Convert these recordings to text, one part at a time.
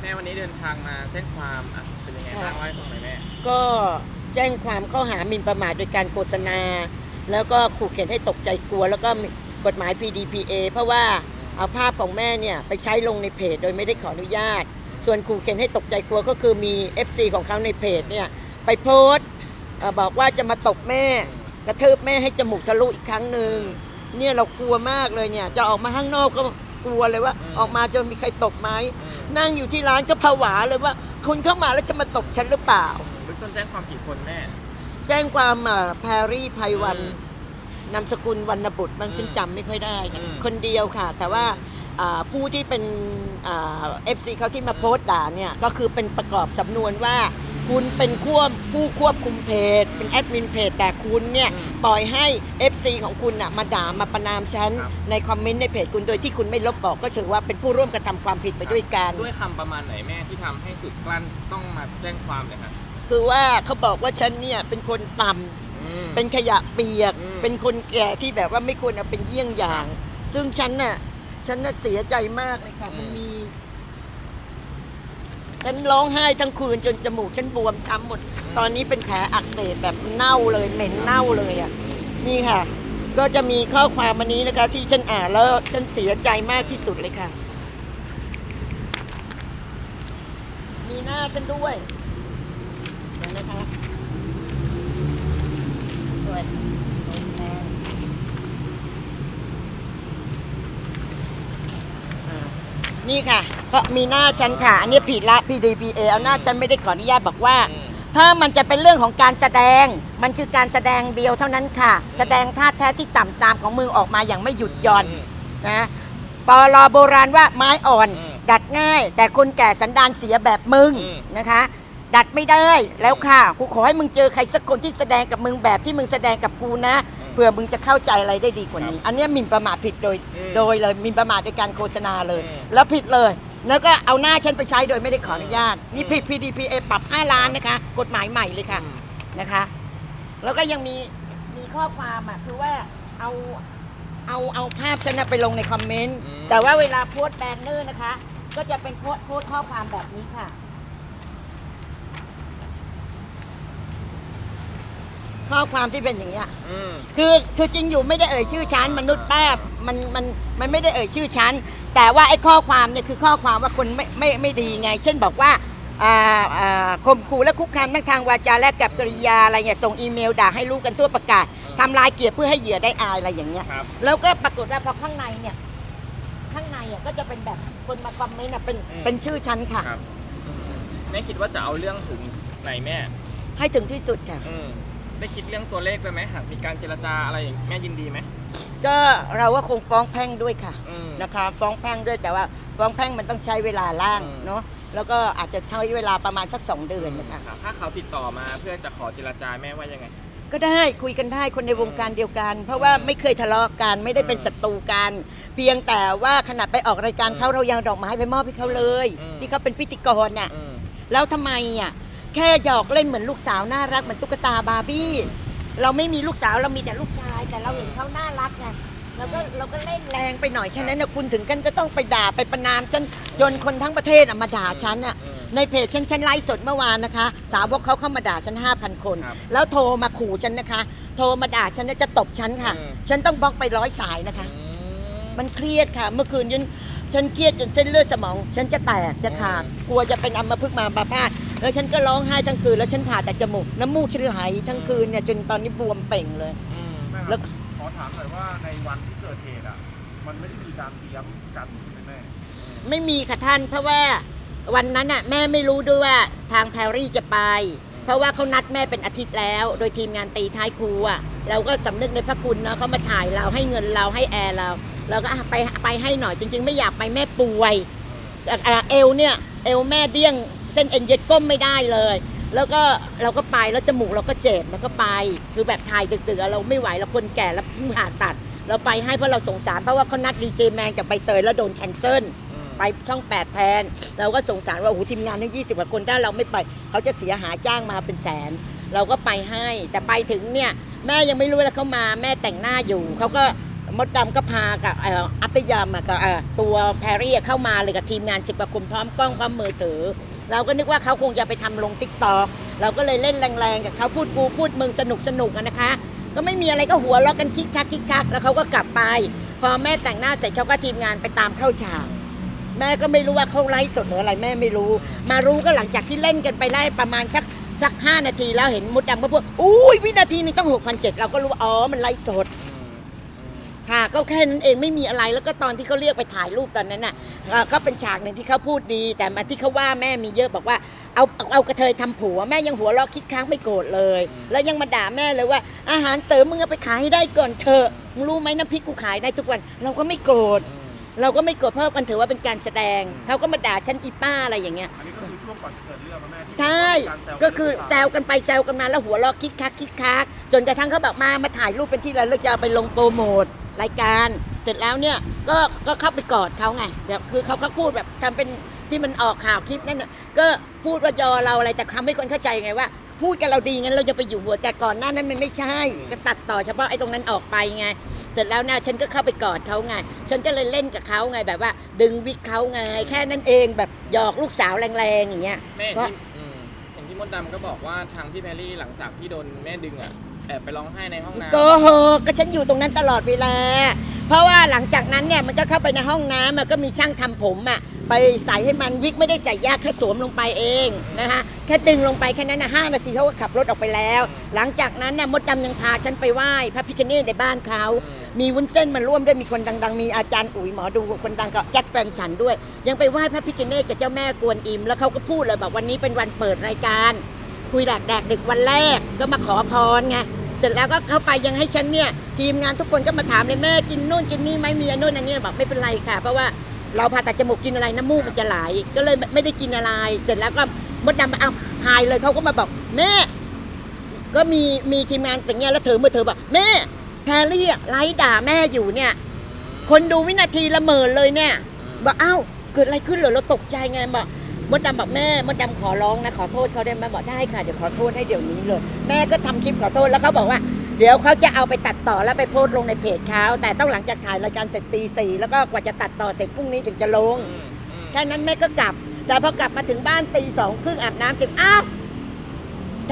แม่วันนี้เดินทางมาแจ้งความอะเป็นยังไงบ้างค่ะเล่าให้ฟังหน่อยแม่ก็แจ้งความข้อหาหมิ่นประมาทโดยการโฆษณา แล้วก็ขู่เข็นให้ตกใจกลัว แล้วก็มีกฎหมาย PDPA เพราะว่าเอาภาพของแม่เนี่ยไปใช้ลงในเพจโดยไม่ได้ขออนุญาต ส่วนขู่เข็นให้ตกใจกลัวก็คือมี FC ของเขาในเพจเนี่ยไปโพสต์เอ่อบอกว่าจะมาตบแม่ กระทืบแม่ให้จมูกทะลุอีกครั้งหนึ่งเนี่ยเรากลัวมากเลยเนี่ยจะออกมาข้างนอกก็กลัวเลยว่าอืมออกมาจะมีใครตบไหม อืม นั่งอยู่ที่ร้านก็ผวาเลยว่าคุณเข้ามาแล้วจะมาตบฉันหรือเปล่า เบื้องต้นแจ้งความกี่คนแม่ แจ้งความเอ่อแพรรี่ไพวันอืมนามสกุลวรรณบุตรบางอืมฉันจำไม่ค่อยได้นะอืม คนเดียวค่ะ แต่ว่าอ่าผู้ที่เป็นเอฟซีเขาที่มาโพสต์ด่าเนี่ย ก็คือเป็นประกอบสำนวนว่า คุณเป็นควบผู้ควบคุมเพจ เป็นแอดมินเพจแต่คุณเนี่ยอืมปล่อยให้ FC ของคุณน่ะมาด่ามาประนามฉันครับ ในคอมเมนต์ในเพจคุณโดยที่คุณไม่ลบบอกก็ถือว่าเป็นผู้ร่วมกระทำความผิดไปด้วยกัน ด้วยคำประมาณไหนแม่ที่ทำให้สุดกลั้นต้องมาแจ้งความเลยครับคือว่าเขาบอกว่าฉันเนี่ยเป็นคนต่ำอืม เป็นขยะเปียก อืม เป็นคนแก่ที่แบบว่าไม่ควรเอาเป็นเยี่ยงอย่าง ซึ่งฉันน่ะฉันน่ะเสียใจมากเลยค่ะอืมมันมี ฉันร้องไห้ทั้งคืนจนจมูกฉันบวมช้ำหมด ตอนนี้เป็นแผลอักเสบแบบเน่าเลยเหม็นเน่าเลยอะนี่ค่ะ ก็จะมีข้อความวันนี้นะคะ ที่ฉันอ่านแล้วฉันเสียใจมากที่สุดเลยค่ะ มีหน้าฉันด้วยเดี๋ยวนะคะด้วยอ่า นี่ค่ะ เพราะมีหน้าฉันค่ะ อันนี้ผิดละ PDPA เอาหน้าฉันไม่ได้ขออนุญาตบอกว่าอืมถ้ามันจะเป็นเรื่องของการแสดง มันคือการแสดงเดียวเท่านั้นค่ะ แสดงท่าแท้ที่ต่ำซามของมือออกมาอย่างไม่หยุดหย่อนอืมนะปลอโบราณว่าไม้อ่อนอืมดัดง่าย แต่คนแก่สันดานเสียแบบมึงอืมนะคะ ดัดไม่ได้แล้วค่ะ กูขอให้มึงเจอใครสักคนที่แสดงกับมึงแบบที่มึงแสดงกับกูนะเผื่อมึงจะเข้าใจอะไรได้ดีกว่านี้ อันเนี้ยหมิ่นประมาทผิดโดย อืมโดยเลยหมิ่นประมาทโดยการโฆษณาเลย อืมแล้วผิดเลย แล้วก็เอาหน้าฉันไปใช้โดยไม่ได้ขออนุญาต นี่อืมผิด PDPA ปรับ 5 ล้านนะคะ กฎหมายใหม่เลยค่ะอืมนะคะ แล้วก็ยังมีมีข้อความอะคือว่าเอาเอาเอาภาพฉันน่ะไปลงในคอมเมนต์ อืม แต่ว่าเวลาโพสต์แบนเนอร์นะคะ ก็จะเป็นโพสต์โพสต์ข้อความแบบนี้ค่ะ ข้อความที่เป็นอย่างเงี้ย อืม คือคือจริงอยู่ไม่ได้เอ่ยชื่อฉันมนุษย์ป้ามันมันมันไม่ได้เอ่ยชื่อฉันแต่ว่าไอ้ข้อความเนี่ยคือข้อความว่าคนไม่ไม่ไม่ดีไง เช่นบอกว่าอ่าอ่าข่มขู่และคุกคามทั้งทางวาจาและกับกริยาอะไรเงี้ยส่งอีเมลด่าให้รู้กันทั่วประกาศทำลายเกียรติเพื่อให้เหยื่อได้อายอะไรอย่างเงี้ย ครับ แล้วก็ปรากฏว่าพอข้างในเนี่ยข้างในอะก็จะเป็นแบบคนมาคอมเมนต์อะเป็นอืม เป็นชื่อฉันค่ะ ครับอืมแม่คิดว่าจะเอาเรื่องถึงไหนแม่ ให้ถึงที่สุดค่ะ อืม ได้คิดเรื่องตัวเลขไปไหมหากมีการเจรจาอะไรอย่างแม่ยินดีไหม ก็เราก็คงฟ้องแพ่งด้วยค่ะอืมนะคะ ฟ้องแพ่งด้วยแต่ว่าฟ้องแพ่งมันต้องใช้เวลาล่างอืม เนาะแล้วก็อาจจะใช้เวลาประมาณสักสองเดือนนะคะครับถ้าเขาติดต่อมาเพื่อจะขอเจรจาแม่ว่ายังไง ก็ได้คุยกันได้คนในวงการเดียวกัน เพราะว่าไม่เคยทะเลาะกันไม่ได้เป็นศัตรูกัน เพียงแต่ว่าขนาดไปออกรายการเขาเรายังเอาดอกไม้ไปมอบให้เขาเลย อืม ที่เขาเป็นพิธีกรน่ะ อืม แล้วทำไมอะ แค่หยอกเล่นเหมือนลูกสาวน่ารักเหมือนตุ๊กตาบาร์บี้ เราไม่มีลูกสาวเรามีแต่ลูกชาย แต่เราเห็นเขาน่ารักไงเราก็เราก็เล่นแรงไปหน่อยแค่นั้นนะคุณถึงกันจะต้องไปด่าไปประนามฉันจนคนทั้งประเทศอะมาด่าฉันอะอืมในเพจฉันฉันไลฟ์สดเมื่อวานนะคะ สาวกเขาเข้ามาด่าฉัน 5,000 คน ครับแล้วโทรมาขู่ฉันนะคะ โทรมาด่าฉันเนี่ยจะตบฉันค่ะ อืม ฉันต้องบล็อกไปร้อยสายนะคะอืมมันเครียดค่ะ เมื่อคืนฉัน ฉันเครียดจนเส้นเลือดสมอง ฉันจะแตกจะขาดอืมกลัวจะเป็นอัมพฤกษ์มาบาพาดแล้วฉันก็ร้องไห้ทั้งคืนแล้วฉันผ่าแต่จมูกน้ำมูกฉันไหลทั้งคืนเนี่ยจนตอนนี้บวมเป่งเลยอืมแม่คแล้รัวบขอถามหน่อยว่าในวันที่เกิดเหตุอะ มันไม่ได้มีการเตรียมกันใช่ไหมแม่ไม่มีค่ะท่านเพราะว่าวันนั้นน่ะแม่ไม่รู้ด้วยว่าทางแพรรี่จะไป เพราะว่าเขานัดแม่เป็นอาทิตย์แล้ว โดยทีมงานตีท้ายครูอะเราก็สำนึกในพระคุณเนาะเขามาถ่ายเราให้เงินเราให้แอร์เรา เราก็อะไปไปให้หน่อยจริง ๆ ไม่อยากไปแม่ป่วยอะอะเอวเนี่ยเอวแม่เดี้ยงเส้นเอ็นเย็ดก้มไม่ได้เลย แล้วก็เราก็ไปแล้วจมูกเราก็เจ็บแล้วก็ไป คือแบบถ่ายดึกๆอะเราไม่ไหวเราคนแก่แล้วเพิ่งผ่าตัด เราไปให้เพราะเราสงสารเพราะว่าเขานัดดีเจแมนกับใบเตยแล้วโดนแคนเซิลอืมไปช่องแปดแทน เราก็สงสารว่าโอ้โหทีมงานทั้งยี่สิบกว่าคนถ้าเราไม่ไป เขาจะเสียหายจ้างมาเป็นแสน เราก็ไปให้ แต่ไปถึงเนี่ยแม่ยังไม่รู้ว่าเขามาแม่แต่งหน้าอยู่เขาก็ มดดำก็พากับเอ่ออัตยามอะกับเอ่อตัวแพรรี่อะเข้ามาเลยกับทีมงานสิบกว่าคนพร้อมกล้องพร้อมมือถือ เราก็นึกว่าเขาคงจะไปทำลงติ๊กตอกเราก็เลยเล่นแรงๆกับเขาพูดกูพูดมึงสนุกสนุกๆอะนะคะ ก็ไม่มีอะไรก็หัวเราะกันคิกคักคิกคักแล้วเขาก็กลับไป พอแม่แต่งหน้าเสร็จเขาก็ทีมงานไปตามเข้าฉาก แม่ก็ไม่รู้ว่าเขาไลฟ์สดหรืออะไรแม่ไม่รู้ มารู้ก็หลังจากที่เล่นกันไปได้ประมาณสักสักห้านาทีแล้วเห็นมดดำก็พูดอุ้ยวินาทีนึงต้องหกพันเจ็ดเราก็รู้ว่าอ๋อมันไลฟ์สด ค่ะก็แค่นั้นเองไม่มีอะไรแล้วก็ตอนที่เขาเรียกไปถ่ายรูปตอนนั้นน่ะเอ่อก็เป็นฉากหนึ่งที่เขาพูดดี แต่มาที่เขาว่าแม่มีเยอะบอกว่าเอาเอาเอากระเทยทำผัวแม่ยังหัวเราะคิดค้างไม่โกรธเลย แล้วยังมาด่าแม่เลยว่า อาหารเสริมมึงเอาไปขายให้ได้ก่อนเถอะมึงรู้ไหมน้ำพริกกูขายได้ทุกวัน เราก็ไม่โกรธเราก็ไม่โกรธเพราะกันถือว่าเป็นการแสดงเขาก็มาด่าฉันอีป้าอะไรอย่างเงี้ย อันนี้ก็คือช่วงก่อนจะเกิดเรื่องนะแม่ที่ใช่ารแซวก็คือแซนวกันไปแซวกันมาแล้วหัวเราะคิกคักคิกคักจนกระทั่งเขาบอกมามาถ่ายรูปเป็นที่ระลึกจะเอาไปลงโปรโมท รายการ เสร็จแล้วเนี่ยก็ก็เข้าไปกอดเขาไงแบบคือเขาก็พูดแบบทำเป็นที่มันออกข่าวคลิปนั่นน่ะก็พูดว่ายอเราอะไรแต่ทำให้คนเข้าใจไงว่า พูดกันเราดีงั้นเราจะไปอยู่หัวแต่ก่อนหน้านั้นมันไม่ใช่ ก็ตัดต่อเฉพาะไอ้ตรงนั้นออกไปไง เสร็จแล้วนะฉันก็เข้าไปกอดเขาไง ฉันก็เลยเล่นกับเขาไงแบบว่า ดึงวิกเขาไง แค่นั้นเองแบบหยอกลูกสาวแรงๆอย่างเงี้ยแม่ก็ ที่อืมเห็นที่มดดำก็บอกว่าทางพี่แพรรี่หลังจากที่โดนแม่ดึงอะ แอบไปร้องไห้ในห้องน้ำ โกหกก็ฉันอยู่ตรงนั้นตลอดเวลา เพราะว่าหลังจากนั้นเนี่ยมันก็เข้าไปในห้องน้ำมันก็มีช่างทำผมอะไปใส่ให้มันวิกไม่ได้ใส่ยากแค่สวมลงไปเองนะคะแค่ดึงลงไปแค่นั้นนะห้านาทีเขาก็ขับรถออกไปแล้ว หลังจากนั้นน่ะมดดำยังพาฉันไปไหว้พระพิฆเนศในบ้านเขามีวุ้นเส้นมาร่วมด้วยมีคนดัง ๆ มีอาจารย์อุ๋ยหมอดูคนดังกับแจ็คแฟนฉันด้วย ยังไปไหว้พระพิฆเนศกับเจ้าแม่กวนอิมแล้วเขาก็พูดเลยบอกวันนี้เป็นวันเปิดรายการ คุยแดกแดกดึกวันแรกก็มาขอพรไง เสร็จแล้วก็เข้าไปยังให้ฉันเนี่ยทีมงานทุกคนก็มาถามเลยแม่กินนู่นกินนี่ไหมมีอันนู่นอันนี้บอกไม่เป็นไรค่ะ เพราะว่าเราผ่าตัดจมูกกินอะไรน้ำมูกมันจะไหลก็เลยไม่ได้กินอะไร เสร็จแล้วก็มดดำมาเอาทายเลยเขาก็มาบอกแม่ ก็มีมีทีมงานอย่งเงี้ยแล้วเธอเมื่อเธอบอกแม่แพรรี่อะไลฟ์ด่าแม่อยู่เนี่ย คนดูวินาทีละหมื่นเลยเนี่ยบอกเอ้าเกิดอะไรขึ้นเหรอเราตกใจไงบอก มดดำบอกแม่มดดำขอร้องนะขอโทษเขาได้ไหมบอกได้ค่ะเดี๋ยวขอโทษให้เดี๋ยวนี้เลย แม่ก็ทำคลิปขอโทษแล้วเขาบอกว่า เดี๋ยวเขาจะเอาไปตัดต่อแล้วไปโพสต์ลงในเพจเขาแต่ต้องหลังจากถ่ายรายการเสร็จตีสี่แล้วก็กว่าจะตัดต่อเสร็จพรุ่งนี้ถึงจะลงอืมอืมแค่นั้นแม่ก็กลับ แต่พอกลับมาถึงบ้านตีสองครึ่งอาบน้ำเสร็จอ้าว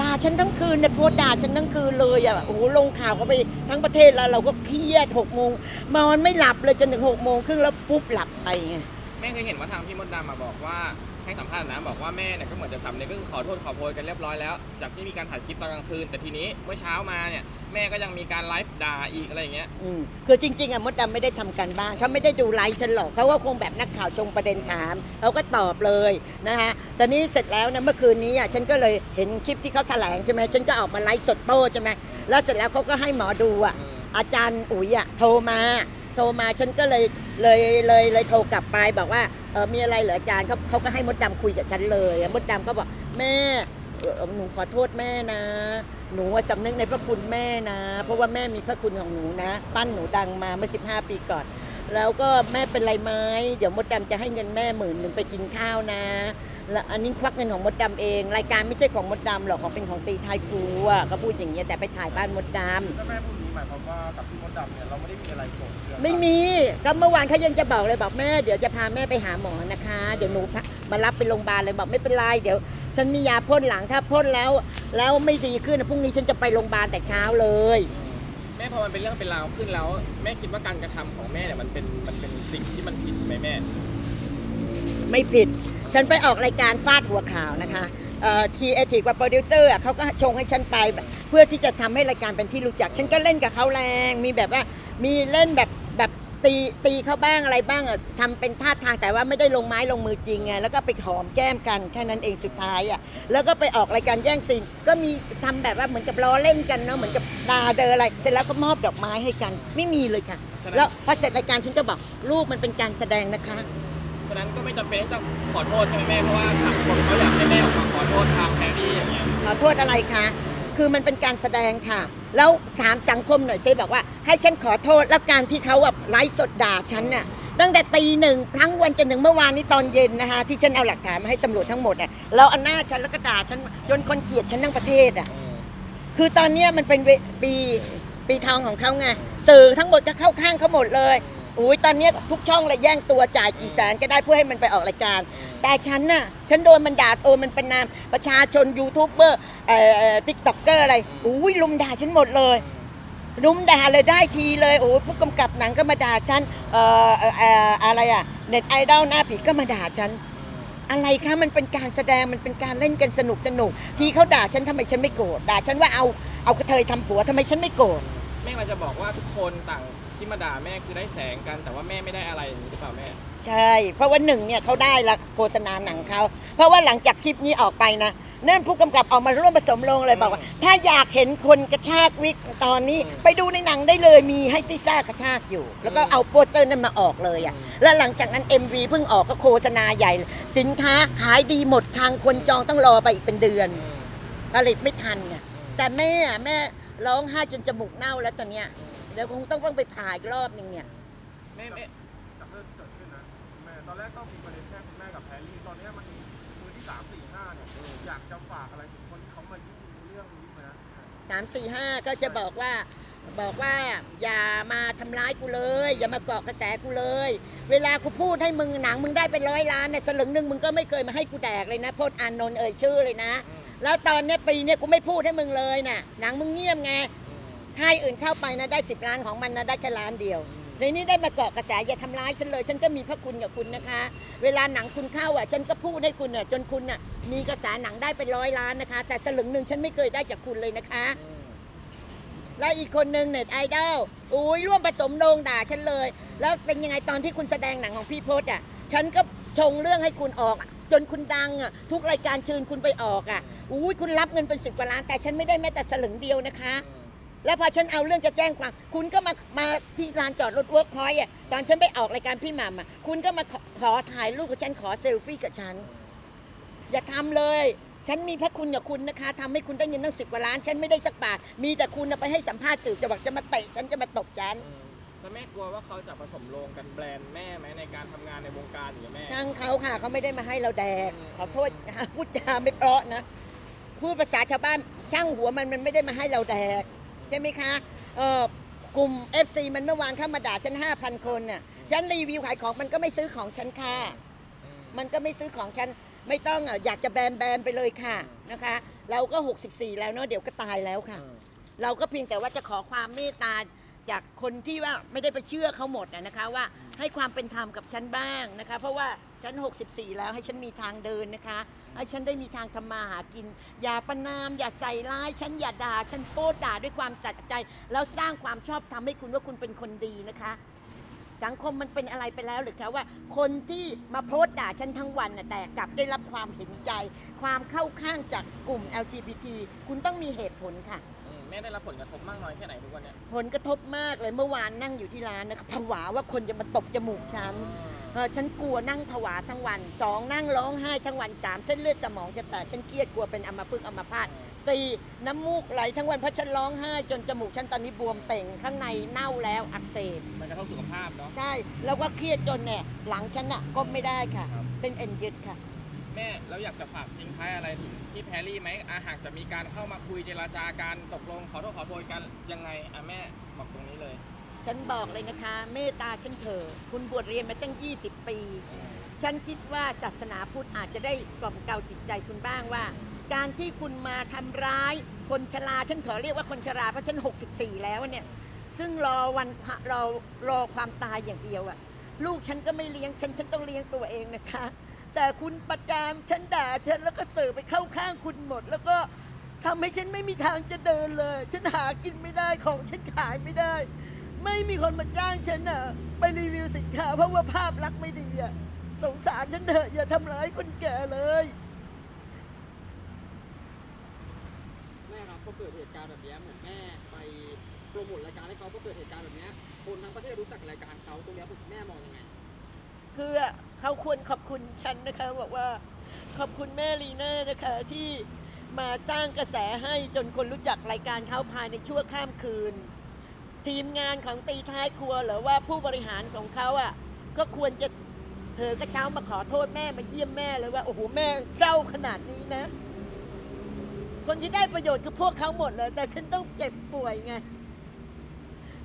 ด่าฉันทั้งคืนเนี่ยโพสต์ด่าฉันทั้งคืนเลยอะโอ้โหลงข่าวก็ไปทั้งประเทศแล้วเราก็เครียดหกโมงนอนไม่หลับเลยจนถึงหกโมงครึ่งแล้วฟุบหลับไปไง แม่เคยเห็นว่าทางพี่มดดำมาบอกว่า ให้สัมภาษณ์นะบอกว่าแม่เนี่ยก็เหมือนจะสำเร็จก็คือขอโทษขอโพยกันเรียบร้อยแล้วจากที่มีการถ่ายคลิปตอนกลางคืน แต่ทีนี้เมื่อเช้ามาเนี่ยแม่ก็ยังมีการไลฟ์ด่าอีกอะไรอย่างเงี้ยอืมคือจริง ๆอะมดดำไม่ได้ทำการบ้านเขาไม่ได้ดูไลฟ์ฉันหรอกเขาก็คงแบบนักข่าวชงประเด็นถามเขาก็ตอบเลยนะคะตอนนี้เสร็จแล้วนะเมื่อคืนนี้อะฉันก็เลยเห็นคลิปที่เขาแถลงใช่ไหมฉันก็ออกมาไลฟ์สดโต้ใช่ไหมแล้วเสร็จแล้วเขาก็ให้หมอดูอะอืม อาจารย์อุ๋ยอะโทรมา โทรมาฉันก็เลยเลยเลยเลยโทรกลับไปบอกว่าเออมีอะไรเหรออาจารย์เขาเขาก็ให้มดดำคุยกับฉันเลยมดดำก็บอกแม่หนูขอโทษแม่นะ หนูว่าสำนึกในพระคุณแม่นะ เพราะว่าแม่มีพระคุณของหนูนะ ปั้นหนูดังมาเมื่อ 15 ปีก่อน แล้วก็แม่เป็นไรไหมเดี๋ยวมดดำจะให้เงินแม่หมื่นหนึ่งไปกินข้าวนะ แล้วอันนี้ควักเงินของมดดำเอง รายการไม่ใช่ของมดดำหรอกของเป็นของตีไทยครูอะเขาพูดอย่างเงี้ยแต่ไปถ่ายบ้านมดดำถ้าแม่พูดอย่างนี้หมายความว่ากับพี่มดดำเนี่ยเราไม่ได้มีอะไรโกรธเคืองกันไม่มีก็เมื่อวานเขายังจะบอกเลยบอกแม่เดี๋ยวจะพาแม่ไปหาหมอนะคะ เดี๋ยวหนูพามารับไปโรงพยาบาลเลยบอกไม่เป็นไรเดี๋ยว ฉันมียาพ่นหลังถ้าพ่นแล้ว แล้วไม่ดีขึ้นนะพรุ่งนี้ฉันจะไปโรงพยาบาลแต่เช้าเลย แม่พอมันเป็นเรื่องเป็นราวขึ้นแล้ว แม่คิดว่าการกระทำของแม่เนี่ยมันเป็นมันเป็นสิ่งที่มันผิดไหมแม่ ไม่ผิด ฉันไปออกรายการฟาดหัวข่าวนะคะทีเอทีกว่าโปรดิวเซอร์เขาก็ชงให้ฉันไป เพื่อที่จะทำให้รายการเป็นที่รู้จัก ฉันก็เล่นกับเขาแรง มีแบบว่ามีเล่นแบบแบบตีตีเขาบ้างอะไรบ้างอะทำเป็นท่าทางแต่ว่าไม่ได้ลงไม้ลงมือจริงไงแล้วก็ไปหอมแก้มกันแค่นั้นเองสุดท้ายอะแล้วก็ไปออกรายการแย่งซีนก็มีทำแบบว่าเหมือนกับล้อเล่นกันเนาะเหมือนกับดาเดออะไรเสร็จแล้วก็มอบดอกไม้ให้กัน ไม่มีเลยค่ะ แล้วพอเสร็จรายการฉันก็บอกลูกมันเป็นการแสดงนะคะ ฉะนั้นก็ไม่จำเป็นที่จะขอโทษใช่ไหมแม่เพราะว่าสังคมเขาอยากให้แม่ออกมาขอโทษทางแพรรี่อย่างเงี้ยขอโทษอะไรคะ คือมันเป็นการแสดงค่ะ แล้วถามสังคมหน่อยซิบอกว่า ให้ฉันขอโทษแล้วการที่เขาแบบไลฟ์สดด่าฉันน่ะตั้งแต่ตีหนึ่งทั้งวันจนถึงเมื่อวานนี้ตอนเย็นนะคะที่ฉันเอาหลักฐานมาให้ตำรวจทั้งหมดอะแล้วเอาหน้าฉันแล้วก็ด่าฉันจนคนเกลียดฉันทั้งประเทศอะคือตอนเนี้ยมันเป็นเวปีปีทองของเขาไงสื่อทั้งหมดก็เข้าข้างเขาหมดเลย อุ้ยตอนเนี้ยทุกช่องเลยแย่งตัวจ่ายกี่แสนก็ได้เพื่อให้มันไปออกรายการ แต่ฉันน่ะ ฉันโดนมันด่าโอนมันเป็นนามประชาชนยูทูบเบอร์เอ่อติ๊กต็อกเกอร์อะไรอุ้ยลุมด่าฉันหมดเลย รุมด่าเลยได้ทีเลยโอ้ยผู้กำกับหนังก็มาด่าฉันเอ่อเอ่อเอ่ออะไรอะเน็ตไอดอลหน้าผีก็มาด่าฉัน อะไรคะมันเป็นการแสดงมันเป็นการเล่นกันสนุกสนุกทีเขาด่าฉันทำไมฉันไม่โกรธด่าฉันว่าเอาเอากระเทยทำผัวทำไมฉันไม่โกรธแม่เราจะบอกว่าทุกคนต่าง ที่มาด่าแม่คือได้แสงกัน แต่ว่าแม่ไม่ได้อะไรอย่างนี้หรือเปล่าแม่ ใช่ เพราะว่าหนึ่งเนี่ยเขาได้ละโฆษณาหนังเขา เพราะว่าหลังจากคลิปนี้ออกไปนะนั่นผู้กำกับออกมาร่วมผสมลงเลยบอกว่า ถ้าอยากเห็นคนกระชากวิกตอนนี้ อืมไปดูในหนังได้เลยมีให้ติซ่ากระชากอยู่ แล้วก็อืมเอาโปสเตอร์นั้นมาออกเลยอะอืม แล้วหลังจากนั้น MV เพิ่งออกก็โฆษณาใหญ่ สินค้าขายดีหมดคลังคนจองต้องรอไปอีกเป็นเดือน อืมผลิตไม่ทันเนี่ยแต่แม่อะแม่ร้องไห้จนจมูกเน่าแล้วตอนเนี้ย เดี๋ยวคงต้องต้องไปผ่าอีกรอบหนึงเนี่ยแม่แม่จากเรื่องที่เกิดขึ้นนะคุณแม่ตอนแรกก็มีประเด็นแค่คุณแม่กับแพรรี่ตอนเนี้ยมันมีมือที่สามสี่ห้าเนี่ยอยากจะฝากอะไรถึงคนที่เขามายุ่งเรื่องนี้ไหมนะสามสี่ห้าก็จะบอกว่าบอกว่าอย่ามาทำร้ายกูเลย อย่ามาเกาะกระแสกูเลย เวลากูพูดให้มึงหนังมึงได้เป็นร้อยล้านเนี่ยสลึงหนึ่งมึงก็ไม่เคยมาให้กูแดกเลยนะพจน์อานนท์เอ่ยชื่อเลยนะอืมแล้วตอนเนี้ยปีเนี้ยกูไม่พูดให้มึงเลยน่ะหนังมึงเงียบไงอืม ค่ายอื่นเข้าไปนะได้สิบล้านของมันนะได้แค่ล้านเดียวในนี้ได้มาเกาะกระแสอย่าทำร้ายฉันเลย ฉันก็มีพระคุณกับคุณนะคะ เวลาหนังคุณเข้าอะ ฉันก็พูดให้คุณอะจนคุณอะมีกระแสหนังได้เป็นร้อยล้านนะคะ แต่สลึงหนึ่งฉันไม่เคยได้จากคุณเลยนะคะอืมแล้วอีกคนนึงเน็ตไอดอลอุ้ยร่วมผสมโดงด่าฉันเลย แล้วเป็นยังไงตอนที่คุณแสดงหนังของพี่พศอะฉันก็ชงเรื่องให้คุณออก จนคุณดังอะทุกรายการเชิญคุณไปออกอะอุ้ยคุณรับเงินเป็นสิบกว่าล้าน แต่ฉันไม่ได้แม้แต่สลึงเดียวนะคะอืม แล้วพอฉันเอาเรื่องจะแจ้งความ คุณก็มามาที่ลานจอดรถเวิร์กพอยต์อะตอนฉันไปออกรายการพี่หม่ำอะคุณก็มาขอขอถ่ายรูปกับฉันขอเซลฟี่กับฉัน อย่าทำเลย ฉันมีพระคุณกับคุณนะคะทำให้คุณได้เงินตั้งสิบกว่าล้าน ฉันไม่ได้สักบาท มีแต่คุณน่ะไปให้สัมภาษณ์สื่อจะบอกจะมาเตะฉันจะมาตบฉันอืมแล้วแม่กลัวว่าเขาจะผสมโรงกันแบรนด์แม่ไหมในการทำงานในวงการอย่างเงี้ยแม่ ช่างเขาค่ะเขาไม่ได้มาให้เราแดกอืมขอโทษนะคะพูดจาไม่เพราะนะ พูดภาษาชาวบ้านช่างหัวมันมันไม่ได้มาให้เราแดก ใช่ไหมคะเออกลุ่ม FC มันเมื่อวานเข้ามาด่าฉัน 5,000 คนน่ะฉันรีวิวขายของมันก็ไม่ซื้อของฉันค่ะอืมมันก็ไม่ซื้อของฉันไม่ต้องอะอยากจะแบนแบนไปเลยค่ะนะคะ เราก็ 64 แล้วเนาะเดี๋ยวก็ตายแล้วค่ะอืมเราก็เพียงแต่ว่าจะขอความเมตตา จากคนที่ว่าไม่ได้ไปเชื่อเขาหมดนะนะคะว่าให้ความเป็นธรรมกับฉันบ้างนะคะ เพราะว่าฉัน 64 แล้วให้ฉันมีทางเดินนะคะให้ฉันได้มีทางทำมาหากิน อย่าประนาม อย่าใส่ร้าย ฉันอย่าด่า ฉันโป้ด่าด้วยความสัตย์ใจ แล้วสร้างความชอบทำให้คุณว่าคุณเป็นคนดีนะคะ สังคมมันเป็นอะไรไปแล้วหรือคะว่า คนที่มาโพสต์ด่าฉันทั้งวันน่ะแต่กลับได้รับความเห็นใจ ความเข้าข้างจากกลุ่ม LGBT คุณต้องมีเหตุผลค่ะอืม แม่ได้รับผลกระทบมากน้อยแค่ไหนทุกวันเนี้ยผลกระทบมากเลยเมื่อวานนั่งอยู่ที่ร้านนะคะผวาว่าคนจะมาตบจมูกฉันเออฉันกลัวนั่งผวาทั้งวันสองนั่งร้องไห้ทั้งวันสามเส้นเลือดสมองจะแตกฉันเครียดกลัวเป็นอัมพฤกษ์อัมพาตสี่น้ำมูกไหลทั้งวันเพราะฉันร้องไห้ จนจมูกฉันตอนนี้บวมเป่งข้างในเน่าแล้วอักเสบมันกระทบสุขภาพเนาะใช่ แล้วก็เครียดจนเนี่ยหลังฉันอะก้มไม่ได้ค่ะครับเส้นเอ็นยึดค่ะ แม่แล้วอยากจะฝากทิ้งท้ายอะไรถึงพี่แพรรี่ไหมอาหากจะมีการเข้ามาคุยเจรจาการตกลงขอโทษขอโพยกันยังไงอะแม่บอกตรงนี้เลย ฉันบอกเลยนะคะ เมตตาฉันเถอะคุณบวชเรียนมาตั้ง 20 ปี ฉันคิดว่าศาสนาพุทธอาจจะได้กล่อมเกลาจิตใจคุณบ้างว่า การที่คุณมาทำร้ายคนชราฉันขอเรียกว่าคนชราเพราะฉัน 64 แล้วเนี่ยซึ่งรอวันรอรอความตายอย่างเดียวอะลูกฉันก็ไม่เลี้ยงฉันฉันต้องเลี้ยงตัวเองนะคะ แต่คุณประจามฉันด่าฉันแล้วก็เสิร์ฟไปเข้าข้างคุณหมด แล้วก็ทำให้ฉันไม่มีทางจะเดินเลย ฉันหากินไม่ได้ของฉันขายไม่ได้ ไม่มีคนมาจ้างฉันอะไปรีวิวสินค้าเพราะว่าภาพลักษณ์ไม่ดีอะสงสารฉันเถอะอย่าทำร้ายคนแก่เลย แม่ครับพอเกิดเหตุการณ์แบบเนี้ยเหมือนแม่ไปโปรโมทรายการให้เขาพอเกิดเหตุการณ์แบบเนี้ยคนทั้งประเทศรู้จักรายการเขาตรงเนี้ยแม่มองยังไง คือ เขาควรขอบคุณฉันนะคะบอกว่าขอบคุณแม่ลีน่านะคะที่มาสร้างกระแสให้จนคนรู้จักรายการเขาภายในชั่วข้ามคืน ทีมงานของตีท้ายครัวหรือว่าผู้บริหารของเขาอะก็ควรจะเธอก็เช้ามาขอโทษแม่มาเยี่ยมแม่เลยว่าโอ้โหแม่เศร้าขนาดนี้นะ คนที่ได้ประโยชน์คือพวกเขาหมดเลย แต่ฉันต้องเจ็บป่วยไง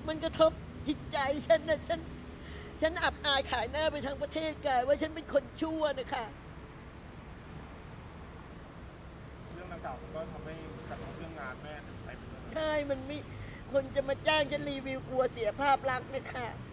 มันกระทบจิตใจฉันนะฉัน ฉันอับอายขายหน้าไปทั้งประเทศกายว่าฉันเป็นคนชั่วนะคะ เรื่องดังกล่าวมันก็ทำให้กระทบเรื่องงานแม่ไปเป็นเรื่องใช่มันไม่คนจะมาจ้างฉันรีวิวกลัวเสียภาพลักษณ์นะคะอ